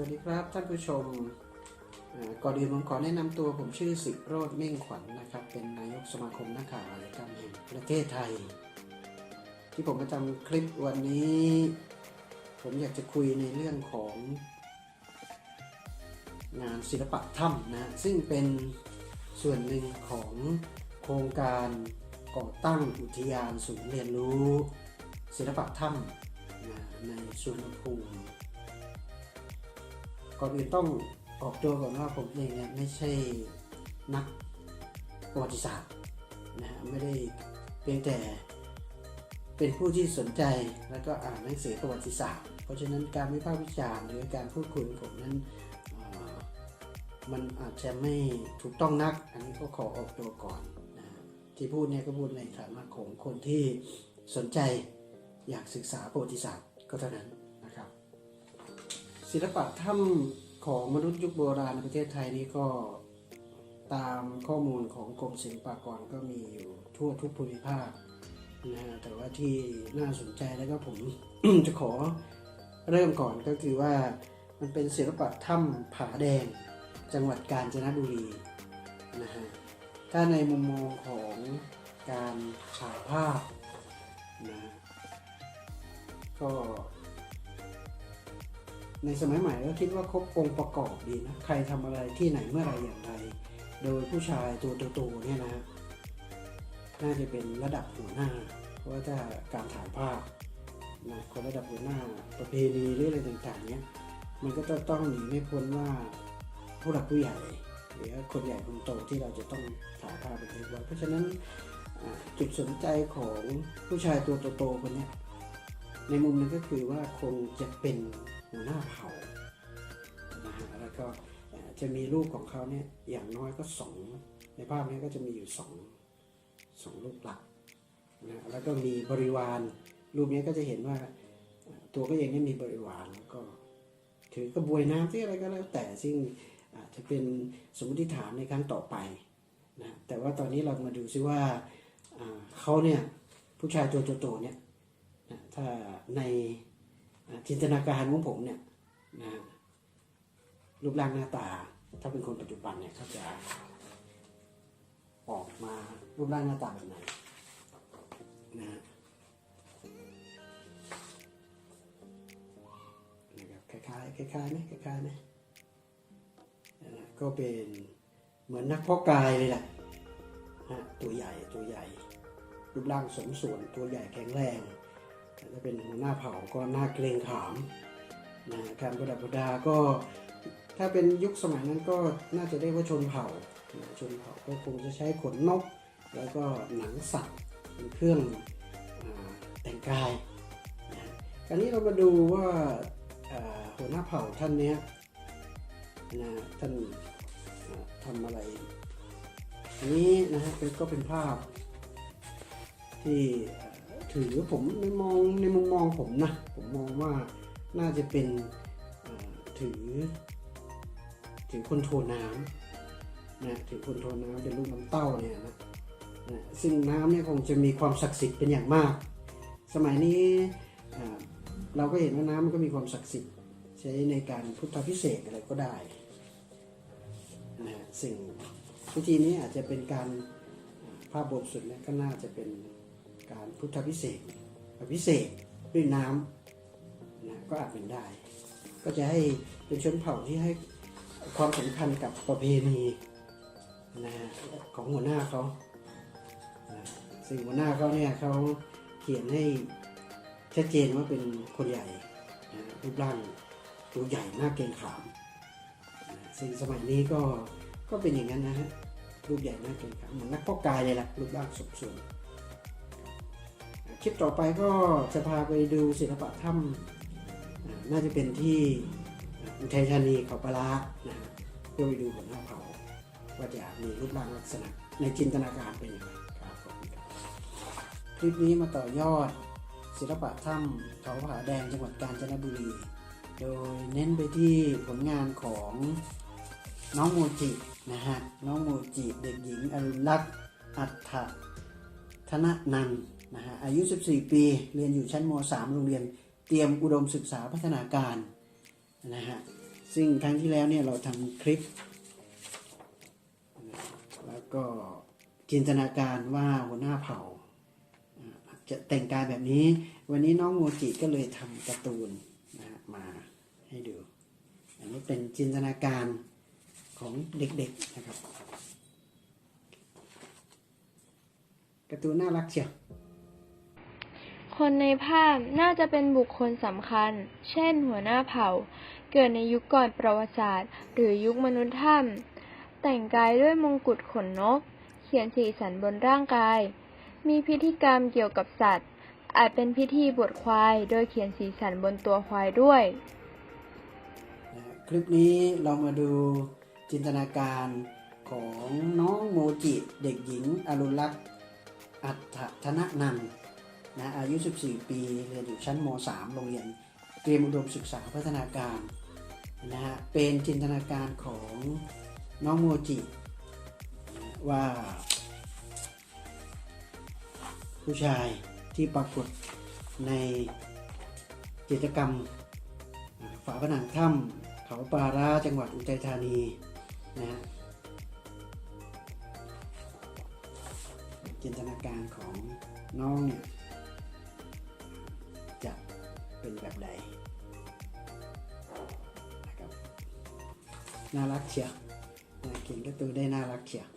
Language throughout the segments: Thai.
วัสดีครับท่านผู้ชมก่อนอื่นผมขอแนะนำตัวผมชื่อสิโรธเม่งขวัญนะครับ เป็นนายกสมาคมนักข่าวอาชญากรรมแห่งประเทศไทย ที่ผมมาทำคลิปวันนี้ ผมอยากจะคุยในเรื่องของงานศิลปะถ้ำนะซึ่งเป็นส่วนหนึ่งของโครงการก่อตั้งอุทยานศูนย์เรียนรู้ ศิลปะถ้ำนะในสุวรรณภูมิ ก่อนอื่นต้องออกตัวก่อนว่าผมเองเนี่ยไม่ใช่นักประวัติศาสตร์นะฮะไม่ได้เพียงแต่เป็นผู้ที่สนใจแล้วก็อ่านหนังสือประวัติศาสตร์ เพราะฉะนั้นการวิพากษ์วิจารณ์หรือการพูดคุยของผมนั้นมันอาจจะไม่ถูกต้องนัก อันนี้ก็ขอออกตัวก่อนนะที่พูดเนี่ยก็พูดในฐานะของคนที่สนใจอยากศึกษาประวัติศาสตร์ก็เท่านั้น ศิลปะถ้ำของมนุษย์ยุคโบราณในประเทศไทยนี่ก็ตามข้อมูลของกรมศิลปากรก็มีอยู่ทั่วทุกภูมิภาคนะฮะแต่ว่าที่น่าสนใจแล้วก็ผมจะขอเริ่มก่อนก็คือว่ามันเป็นศิลปะถ้ำผาแดง จังหวัดกาญจนบุรีนะฮะถ้าในมุมมองของการถ่ายภาพนะก็ ในสมัยใหม่ก็คิดว่าครบองค์ประกอบดีนะใครทำอะไรที่ไหนเมื่อไรอย่างไร โดยผู้ชายตัวโตๆเนี่ยนะน่าจะเป็นระดับหัวหน้าเพราะว่าถ้าการถ่ายภาพนะคนระดับหัวหน้าประเพณีหรืออะไรต่างๆเนี่ยมันก็จะต้องหนีไม่พ้นว่าผู้หลักผู้ใหญ่หรือคนใหญ่คนโตที่เราจะต้องถ่ายภาพไปไว้เพราะฉะนั้นจุดสนใจของผู้ชายตัวโตๆคนเนี้ยในมุมนึงก็คือว่าคงจะเป็น หัวหน้าเผ่านะฮะแล้วก็จะมีลูกของเขาเนี่ยอย่างน้อยก็สองในภาพนี้ก็จะมีอยู่สองสองลูกหลักนะแล้วก็มีบริวาร รูปนี้ก็จะเห็นว่าตัวก็เองเนี่มีบริวารแล้วก็ถือกระบวยน้ำที่อะไรก็แล้วแต่ซึ่งอาจจะเป็นสมมติฐานในครั้งต่อไปนะแต่ว่าตอนนี้เรามาดูซิว่าเขาเนี่ยผู้ชายตัวโตๆเนี่ยนะถ้าใน จินตนาการของผมเนี่ยนะรูปร่างหน้าตา ถ้าเป็นคนปัจจุบันเนี่ยเขาจะออกมารูปร่างหน้าตาแบบไหนนะนะครับคล้ายๆคล้ายๆไหมคล้ายๆไหมก็เป็นเหมือนนักเพาะกายเลยแหละฮะตัวใหญ่ตัวใหญ่ รูปร่างสมส่วนตัวใหญ่แข็งแรง แต่ถ้าเป็นหัวหน้าเผ่าก็น่าเกรงขามนะการประดับประดาก็ถ้าเป็นยุคสมัยนั้นก็น่าจะเรียกว่าชนเผ่าชนเผ่าก็คงจะใช้ขนนก แล้วก็หนังสัตว์เป็นเครื่องอแต่งกายนะคราวนี้เรามาดูว่าหัวหน้าเผ่าท่านนี้นะท่านทำอะไรอันนี้นะฮะก็เป็นภาพที่ ถือผมในมองในมุมมองผมนะ ผมมองว่าน่าจะเป็นถือ ถือคนโทน้ำนะถือคนโทน้ำเป็นลูกน้ำเต้าเนี่ยนะนะซึ่งน้ำเนี่ยคงจะมีความศักดิ์สิทธิ์เป็นอย่างมาก สมัยนี้เราก็เห็นว่าน้ำมันก็มีความศักดิ์สิทธิ์ใช้ในการพุทธพิเศษอะไรก็ได้นะสิ่งพิธีนี้อาจจะเป็นการภาพบทสุดเนี่ยก็น่าจะเป็น การพุทธพิเศษกอภิเศษด้วยน้ำนะก็อาจเป็นได้ ก็จะให้เป็นชนเผ่าที่ให้ความสำคัญกับประเพณีนะของหัวหน้าเขานะซึ่งหัวหน้าเขาเนี่ยเขาเขียนให้ชัดเจนว่าเป็นคนใหญ่นะรูปร่างตัวใหญ่หน้าเกรงขามนะซึ่งสมัยนี้ก็ก็เป็นอย่างนั้นนะฮะรูปใหญ่น่าเกรงขามเหมือนนักพาะกายเลยแหละรูปร่างสมส่วน คลิปต่อไปก็จะพาไปดูศิลปะถ้ำน่าจะเป็นที่อุทัยธานีเขาปลาร้านะฮะเพื่อไปดูหัวหน้าเผ่าว่าจะมีรูปร่างลักษณะในจินตนาการเป็นยังไงครับขอบคุณครับคลิปนี้มาต่อยอดศิลปะถ้ำเขาผาแดงจังหวัดกาญจนบุรี โดยเน้นไปที่ผลงานของน้องโมจินะฮะ น้องโมจิเด็กหญิงอรุณลักษณ์อัฏฐธนนันท์ นะฮะอายุ 14 ปี เรียนอยู่ชั้นม .3 โรงเรียนเตรียมอุดมศึกษาพัฒนาการนะฮะซึ่งครั้งที่แล้วเนี่ยเราทำคลิป แล้วก็จินตนาการว่าหัวหน้าเผ่า จะแต่งกายแบบนี้ วันนี้น้องโมจิก็เลยทำการ์ตูนนะฮะมาให้ดู อันนี้เป็นจินตนาการของเด็กๆนะครับการ์ตูนน่ารักเชียว คนในภาพน่าจะเป็นบุคคลสำคัญ เช่น หัวหน้าเผ่า เกิดในยุคก่อนประวัติศาสตร์ หรือยุคมนุษย์ถ้ำแต่งกายด้วยมงกุฎขนนก เขียนสีสันบนร่างกาย มีพิธีกรรมเกี่ยวกับสัตว์ อาจเป็นพิธีบวชควาย โดยเขียนสีสันบนตัวควายด้วย คลิปนี้เรามาดูจินตนาการของน้องโมจิเด็กหญิงอรุณลักษณ์อัฏฐธนนันท์ นะอายุ 14 ปี เรียนอยู่ชั้นม .3 โรงเรียนเตรียมอุดมศึกษาพัฒนาการนะฮะเป็นจินตนาการของน้องโมจิว่า ผู้ชายที่ปรากฏในกิจกรรมฝาผนังถ้ำเขาปาราจังหวัดอุทัยธานีนะฮะจินตนาการของน้องเนี่ย เป็นแบบใดนะครับน่ารักเชียวเขียนการ์ตูนได้น่ารักเชียว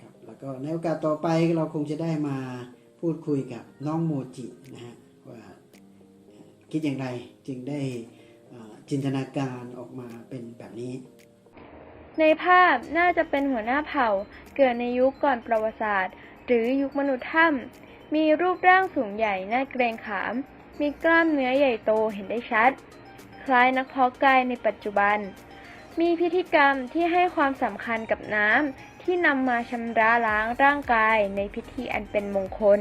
ครับแล้วก็ในโอกาสต่อไปเราคงจะได้มาพูดคุยกับน้องโมจินะฮะว่าคิดอย่างไรจึงได้จินตนาการออกมาเป็นแบบนี้ ในภาพน่าจะเป็นหัวหน้าเผ่าเกิดในยุคก่อนประวัติศาสตร์ หรือยุคมนุษย์ถ้ำ มีรูปร่างสูงใหญ่น่าเกรงขาม มีกล้ามเนื้อใหญ่โตเห็นได้ชัด คล้ายนักเพาะกายในปัจจุบัน มีพิธีกรรมที่ให้ความสำคัญกับน้ำที่นำมาชำระล้างร่างกายในพิธีอันเป็นมงคล